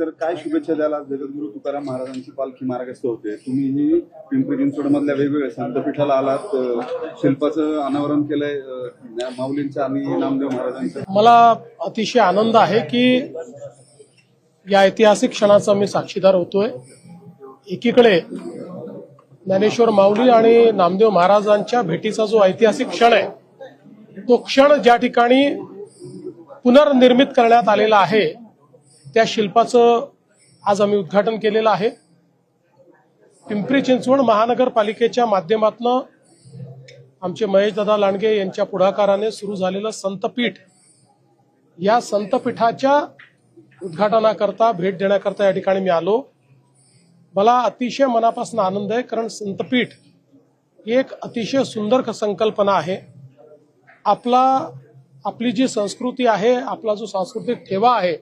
Sir काय शुभेच्छा द्याल आज जगद्गुरु तुकाराम महाराजांची पालखी मार्गस्थ होते? तुम्ही पिंपरी चिंचवड मधल्या वेगवेगळ्या संतपीठाला आलात शिल्पाचं अनावरण केलंय माऊलींचं आणि नामदेव महाराजांचं. मला अतिशय आनंद आहे की या ऐतिहासिक क्षणाचा मी साक्षीदार होतोय. एकीकडे ज्ञानेश्वर माऊली आणि नामदेव महाराजांच्या भेटीचा जो ऐतिहासिक क्षण आहे तो क्षण ज्या ठिकाणी पुनर्निर्मित करण्यात आलेला आहे त्या शिल्पाचं आज आम्ही उद्घाटन केलेलं आहे. पिंपरी चिंचवड महानगरपालिकेच्या माध्यमातून आमचे महेशदादा लांडगे यांच्या पुढाकाराने सुरू झालेलं संतपीठ या संतपीठाच्या उद्घाटनाकरता भेट देण्याकरता या ठिकाणी मी आलो. मला अतिशय मनापासून आनंद आहे कारण संतपीठ ही एक अतिशय सुंदर संकल्पना आहे. आपला आपली जी संस्कृती आहे आपला जो सांस्कृतिक ठेवा आहे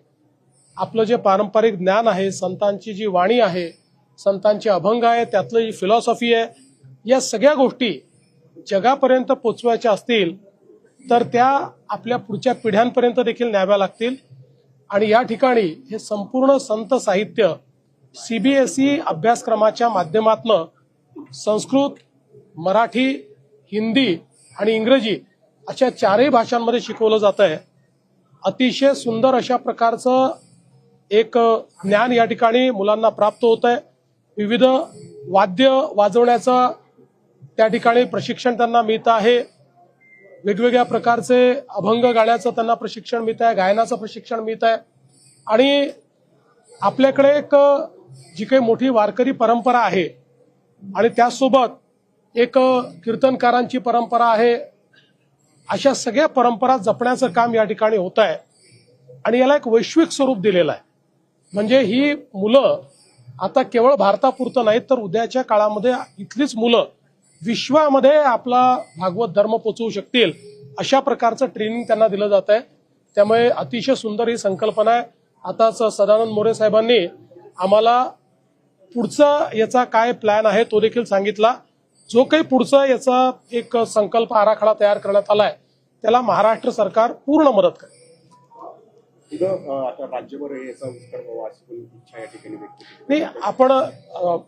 आपलं जे पारंपरिक ज्ञान आहे संतांची जी वाणी आहे संतांचे अभंग आहे त्यातलं जी फिलॉसॉफी आहे या सगळ्या गोष्टी जगापर्यंत पोचवायच्या असतील तर त्या आपल्या पुढच्या पिढ्यांपर्यंत देखील न्याव्या लागतील. आणि या ठिकाणी हे संपूर्ण संत साहित्य सीबीएसई अभ्यासक्रमाच्या माध्यमातनं संस्कृत मराठी हिंदी आणि इंग्रजी अशा चारही भाषांमध्ये शिकवलं जात आहे अतिशय सुंदर अशा प्रकारचं एक ज्ञान या ठिकाणी मुलांना प्राप्त होत आहे विविध वाद्य वाजवण्याचं त्या ठिकाणी प्रशिक्षण त्यांना मिळतं आहे. वेगवेगळ्या प्रकारचे अभंग गाण्याचं त्यांना प्रशिक्षण मिळत आहे गायनाचं प्रशिक्षण मिळत आहे आणि आपल्याकडे एक जी काही मोठी वारकरी परंपरा आहे आणि त्यासोबत एक कीर्तनकारांची परंपरा आहे. अशा सगळ्या परंपरा जपण्याचं काम या ठिकाणी होत आहे आणि याला एक वैश्विक स्वरूप दिलेलं आहे. म्हणजे ही मुलं आता केवळ भारतापुरतं नाहीत तर उद्याच्या काळामध्ये इथलीच मुलं विश्वामध्ये आपला भागवत धर्म पोचवू शकतील अशा प्रकारचं ट्रेनिंग त्यांना दिलं जात आहे. त्यामुळे अतिशय सुंदर ही संकल्पना आहे. आताच सदानंद मोरे साहेबांनी आम्हाला पुढचा याचा काय प्लॅन आहे तो देखील सांगितला. जो काही पुढचा याचा एक संकल्प आराखडा तयार करण्यात आलाय त्याला महाराष्ट्र सरकार पूर्ण मदत करेल. आता राज्यभर इच्छा या ठिकाणी नाही आपण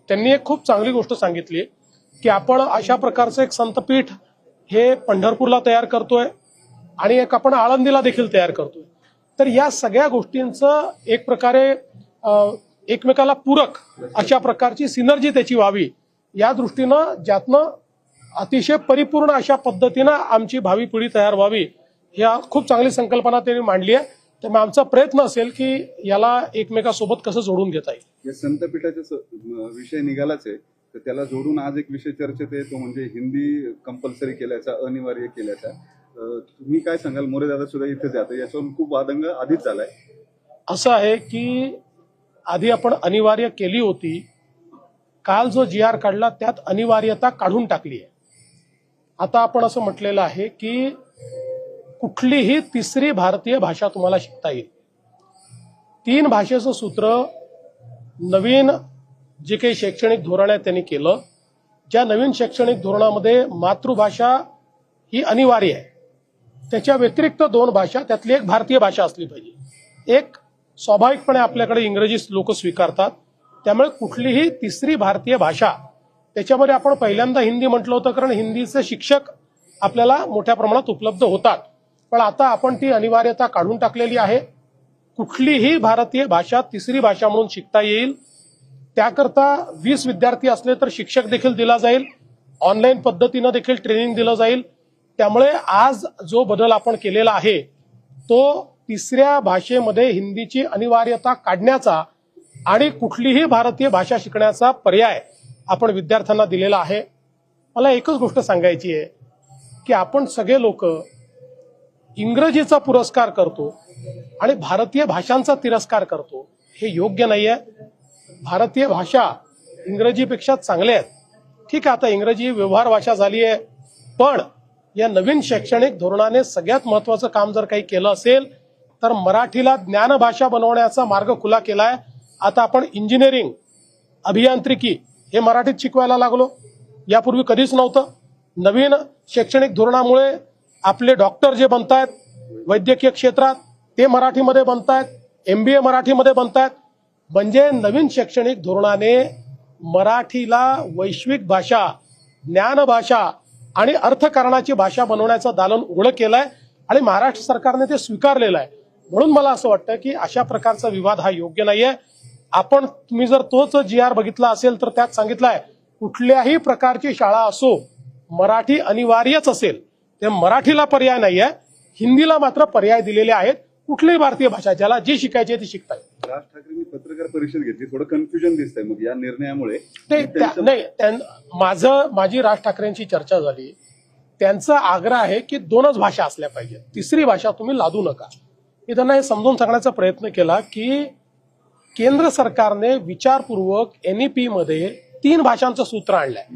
त्यांनी एक खूप चांगली गोष्ट सांगितली की आपण अशा प्रकारचं एक संतपीठ हे पंढरपूरला तयार करतोय आणि एक आपण आळंदीला देखील तयार करतोय. तर या सगळ्या गोष्टींचं एक प्रकारे एकमेकाला पूरक अशा प्रकारची सिनर्जी त्याची व्हावी या दृष्टीनं ज्यातनं अतिशय परिपूर्ण अशा पद्धतीनं आमची भावी पिढी तयार व्हावी ह्या खूप चांगली संकल्पना त्यांनी मांडली आहे. त्यामुळे आमचा प्रयत्न असेल की याला एकमेकासोबत कसं जोडून घेता येईल. या संतपीठाचा विषय निघालाच आहे. तर त्याला जोडून आज एक विषय चर्चेत आहे तो म्हणजे हिंदी कंपल्सरी केल्याचा अनिवार्य केल्याचा. तुम्ही काय सांगाल? मोरे दादा सुद्धा आहे आता याच्यावरून खूप वादंग आधीच झालाय. असं आहे की आधी आपण अनिवार्य केली होती. काल जो जी आर काढला त्यात अनिवार्यता काढून टाकली आहे. आता आपण असं म्हटलेलं आहे की कुठलीही तिसरी भारतीय भाषा तुम्हाला शिकता येईल. तीन भाषेचं सूत्र नवीन जे काही शैक्षणिक धोरण आहे त्यांनी केलं. ज्या नवीन शैक्षणिक धोरणामध्ये मातृभाषा ही अनिवार्य आहे. त्याच्या व्यतिरिक्त दोन भाषा त्यातली एक भारतीय भाषा असली पाहिजे. एक स्वाभाविकपणे आपल्याकडे इंग्रजी लोक स्वीकारतात. त्यामुळे कुठलीही तिसरी भारतीय भाषा त्याच्यामध्ये आपण पहिल्यांदा हिंदी म्हटलं होतं कारण हिंदीचे शिक्षक आपल्याला मोठ्या प्रमाणात उपलब्ध होतात. पण आता आपण ती अनिवार्यता काढून टाकलेली आहे. कुठलीही भारतीय भाषा तिसरी भाषा म्हणून शिकता येईल. त्याकरता वीस विद्यार्थी असले तर शिक्षक देखील दिला जाईल. ऑनलाईन पद्धतीनं देखील ट्रेनिंग दिलं जाईल. त्यामुळे आज जो बदल आपण केलेला आहे तो तिसऱ्या भाषेमध्ये हिंदीची अनिवार्यता काढण्याचा आणि कुठलीही भारतीय भाषा शिकण्याचा पर्याय आपण विद्यार्थ्यांना दिलेला आहे. मला एकच गोष्ट सांगायची आहे की आपण सगळे लोक इंग्रजीचा पुरस्कार करतो आणि भारतीय भाषांचा तिरस्कार करतो हे योग्य नाही आहे भारतीय भाषा इंग्रजीपेक्षा चांगल्या आहेत ठीक आहे आता इंग्रजी व्यवहार भाषा झाली आहे पण या नवीन शैक्षणिक धोरणाने सगळ्यात महत्वाचं काम जर काही केलं असेल तर मराठीला ज्ञानभाषा बनवण्याचा मार्ग खुला केलाय. आता आपण इंजिनिअरिंग अभियांत्रिकी हे मराठीत शिकवायला लागलो. यापूर्वी कधीच नव्हतं. नवीन शैक्षणिक धोरणामुळे आपले डॉक्टर जे बनतायत वैद्यकीय क्षेत्रात ते मराठीमध्ये बनतायत एमबीए मराठीमध्ये बनतायत. म्हणजे नवीन शैक्षणिक धोरणाने मराठीला वैश्विक भाषा ज्ञान भाषा आणि अर्थकारणाची भाषा बनवण्याचं दालन उघडं केलंय आणि महाराष्ट्र सरकारने ते स्वीकारलेलं आहे. म्हणून मला असं वाटतं की अशा प्रकारचा विवाद हा योग्य नाहीये. आपण तुम्ही जर तोच जी आर बघितला असेल तर त्यात सांगितलंय कुठल्याही प्रकारची शाळा असो मराठी अनिवार्यच असेल. ते मराठीला पर्याय नाहीये. हिंदीला मात्र पर्याय दिलेले आहेत. कुठलीही भारतीय भाषा ज्याला जी शिकायची ती शिकता येईल राज ठाकरेंनी पत्रकार परिषद घेतली. थोडं कन्फ्युजन दिसतंय मग या निर्णयामुळे. ते त्या- नाही माझं माझी राज ठाकरेंची चर्चा झाली. त्यांचा आग्रह आहे की दोनच भाषा असल्या पाहिजेत. तिसरी भाषा तुम्ही लादू नका. मी त्यांना हे समजून सांगण्याचा प्रयत्न केला की केंद्र सरकारने विचारपूर्वक एनईपी मध्ये तीन भाषांचं सूत्र आणलंय.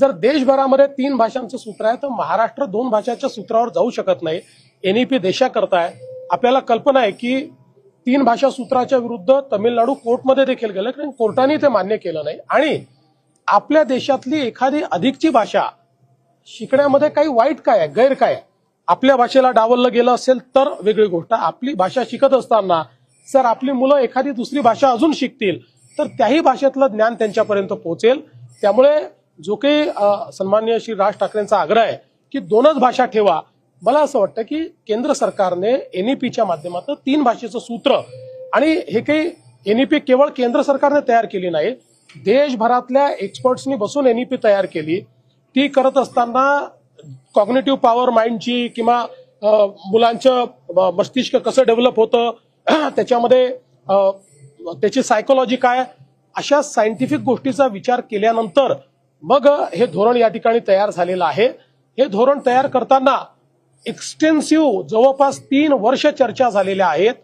जर देशभरामध्ये तीन भाषांचं सूत्र आहे तर महाराष्ट्र दोन भाषाच्या सूत्रावर जाऊ शकत नाही. एनईपी देशाकरता आहे. आपल्याला कल्पना आहे की तीन भाषा सूत्राच्या विरुद्ध तमिळनाडू कोर्टमध्ये देखील गेलं कारण कोर्टाने ते मान्य केलं नाही. आणि आपल्या देशातली एखादी अधिकची भाषा शिकण्यामध्ये काही वाईट काय आहे गैर काय आहे? आपल्या भाषेला डावललं गेलं असेल तर वेगळी गोष्ट. आपली भाषा शिकत असताना जर आपली मुलं एखादी दुसरी भाषा अजून शिकतील तर त्याही भाषेतलं ज्ञान त्यांच्यापर्यंत पोहोचेल. त्यामुळे जो काही सन्माननीय श्री राज ठाकरेंचा आग्रह आहे की दोनच भाषा ठेवा. मला असं वाटतं की केंद्र सरकारने एनईपीच्या माध्यमातून तीन भाषेचं सूत्र आणि हे काही एनईपी केवळ केंद्र सरकारने तयार केली नाही देशभरातल्या एक्सपर्ट्सनी बसून एनईपी तयार केली. ती करत असताना कॉग्नेटिव्ह पॉवर माइंडची किंवा मुलांचं मस्तिष्क कसं डेव्हलप होतं त्याच्यामध्ये त्याची सायकोलॉजी काय अशा सायंटिफिक गोष्टीचा विचार केल्यानंतर मग हे धोरण या ठिकाणी तयार झालेलं आहे. हे धोरण तयार करताना एक्सटेन्सिव्ह जवळपास तीन वर्ष चर्चा झालेल्या आहेत.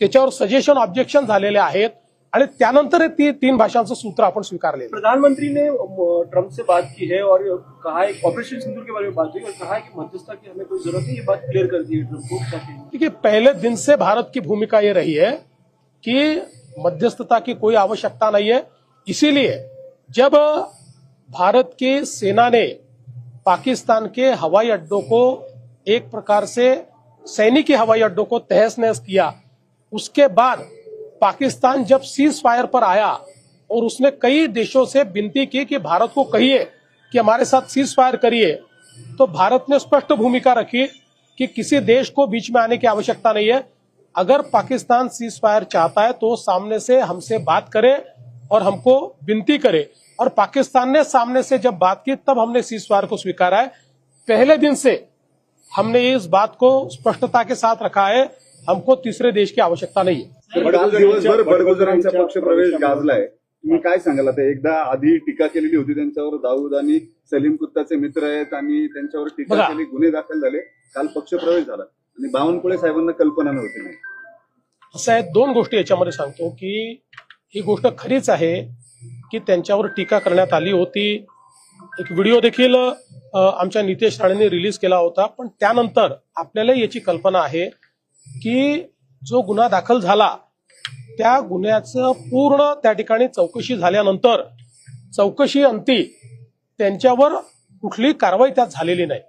त्याच्यावर सजेशन ऑब्जेक्शन झालेले आहेत. आणि त्यानंतर हे ती तीन भाषांचं सूत्र आपण स्वीकारले प्रधानमंत्री ने अ, ट्रंप से बात की है और कहा है ऑपरेशन सिंदूर के बारे में बात हुई और कहा है कि मध्यस्थता की हमें कोई जरूरत नहीं ये बात क्लियर कर दी है को कहेंगे? देखिए पहले दिन से भारत की भूमिका ये रही है कि मध्यस्थता की कोई आवश्यकता नहीं है। इसीलिए जब भारत की सेना ने पाकिस्तान के हवाई अड्डों को एक प्रकार से, सैनिक हवाई अड्डों को तहस नहस किया। उसके बाद पाकिस्तान जब सीज फायर पर आया और उसने कई देशों से विनती की कि भारत को कहिए कि हमारे साथ सीज फायर करिए तो भारत ने स्पष्ट भूमिका रखी कि किसी देश को बीच में आने की आवश्यकता नहीं है। अगर पाकिस्तान सीज फायर चाहता है तो सामने से हमसे बात करे और हमको विनती करे। और पाकिस्तान ने सामने से जब बात की तब हमने फायर को स्वीकारा है पहले दिन से हमने इस बात को स्पष्टता के साथ रखा है हमको तीसरे देश की आवश्यकता नहीं है। बडगुजरांचा पक्ष प्रवेश गाजलाय। तुम्ही काय सांगाल आता एकदा आधी टीका केलेली होती त्यांच्यावर दाऊद आणि सलीम कुत्ताचे मित्र आहेत आणि त्यांच्यावर टीका. केली गुन्हे दाखल झाले काल पक्ष प्रवेश झाला. आणि बावनकुळे साहेबांना कल्पना नव्हती. नाही असं आहे दोन गोष्टी याच्यामध्ये सांगतो की ही गोष्ट खरीच आहे. की त्यांच्यावर टीका करण्यात आली होती. एक व्हिडिओ देखील आमच्या नितेश राणेंनी रिलीज केला होता. पण त्यानंतर आपल्याला याची कल्पना आहे की जो गुन्हा दाखल झाला त्या गुन्ह्याचं पूर्ण त्या ठिकाणी चौकशी झाल्यानंतर चौकशी अंती त्यांच्यावर कुठली कारवाई त्यात झालेली नाही.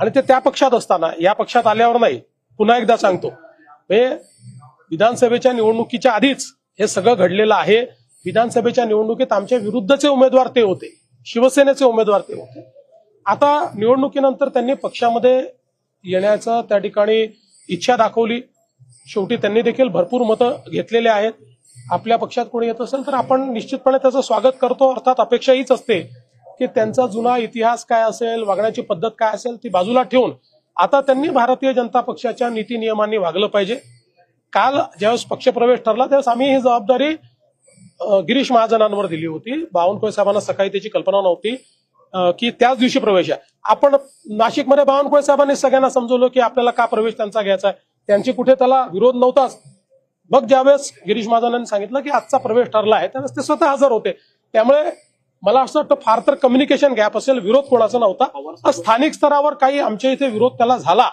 आणि ते त्या पक्षात असताना या पक्षात आल्यावर नाही. पुन्हा एकदा सांगतो. हे विधानसभेच्या निवडणुकीच्या आधीच हे सगळं घडलेलं आहे. विधानसभेच्या निवडणुकीत आमच्या विरुद्धचे उमेदवार ते होते. शिवसेनेचे उमेदवार ते होते. आता निवडणुकीनंतर त्यांनी पक्षामध्ये येण्याचं त्या ठिकाणी इच्छा दाखवली. शेवटी त्यांनी देखील भरपूर मतं घेतलेले आहेत. आपल्या पक्षात कोणी येत असेल तर आपण निश्चितपणे त्याचं स्वागत करतो. अर्थात अपेक्षा हीच असते की त्यांचा जुना इतिहास काय असेल वागण्याची पद्धत काय असेल ती बाजूला ठेवून आता त्यांनी भारतीय जनता पक्षाच्या नीती नियमांनी वागलं पाहिजे. काल ज्यावेळेस पक्षप्रवेश ठरला त्यावेळेस आम्ही ही जबाबदारी गिरीश महाजनांवर दिली होती. बावनकुळे साहेबांना सकाळी त्याची कल्पना नव्हती की त्याच दिवशी प्रवेश आहे. आपण नाशिकमध्ये बावनकुळे साहेबांनी सगळ्यांना समजवलं की आपल्याला का प्रवेश त्यांचा घ्यायचा आहे. त्यांची कुठे त्याला विरोध नव्हताच मग ज्यावेळेस गिरीश महाजनांनी सांगितलं की आजचा प्रवेश ठरला आहे त्यावेळेस ते स्वतः हजर होते. त्यामुळे मला असं वाटतं फार तर कम्युनिकेशन गॅप असेल विरोध कोणाचा नव्हता. स्थानिक स्तरावर काही आमच्या इथे विरोध त्याला झाला.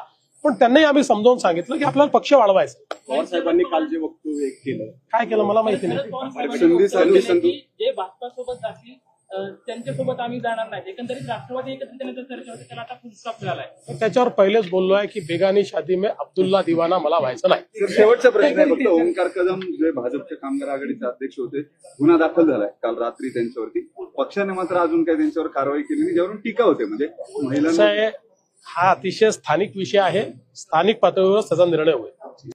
पण त्यांनाही आम्ही समजावून सांगितलं की आपल्याला पक्ष वाढवायचा. पवार साहेबांनी काल जे वक्तव्य केलं. काय केलं मला माहिती नाही. संधी साधली संधी जे भाजपासोबत जातील अ, अं, त्यांच्यासोबत आम्ही जाणार नाही. एकंदरीत राष्ट्रवादी एकत्रित येण्याचा चर्चा होती त्याला आता फुल स्टॉप मिळालाय तर त्याच्यावर पहिलेच बोललो आहे की बेगानी शादी में अब्दुल्ला दिवाना मला व्हायचं नाही. तर शेवटचा प्रश्न आहे फक्त ओंकार कदम जे भाजपचे कामगार आघाडीचे अध्यक्ष होते गुन्हा दाखल झालाय काल रात्री त्यांच्यावरती. पक्षाने मात्र अजून काही त्यांच्यावर कारवाई केली नाही ज्यावरून टीका होते. म्हणजे कसं महिलांना आहे हा अतिशय स्थानिक विषय आहे. स्थानिक पातळीवरच त्याचा निर्णय होईल.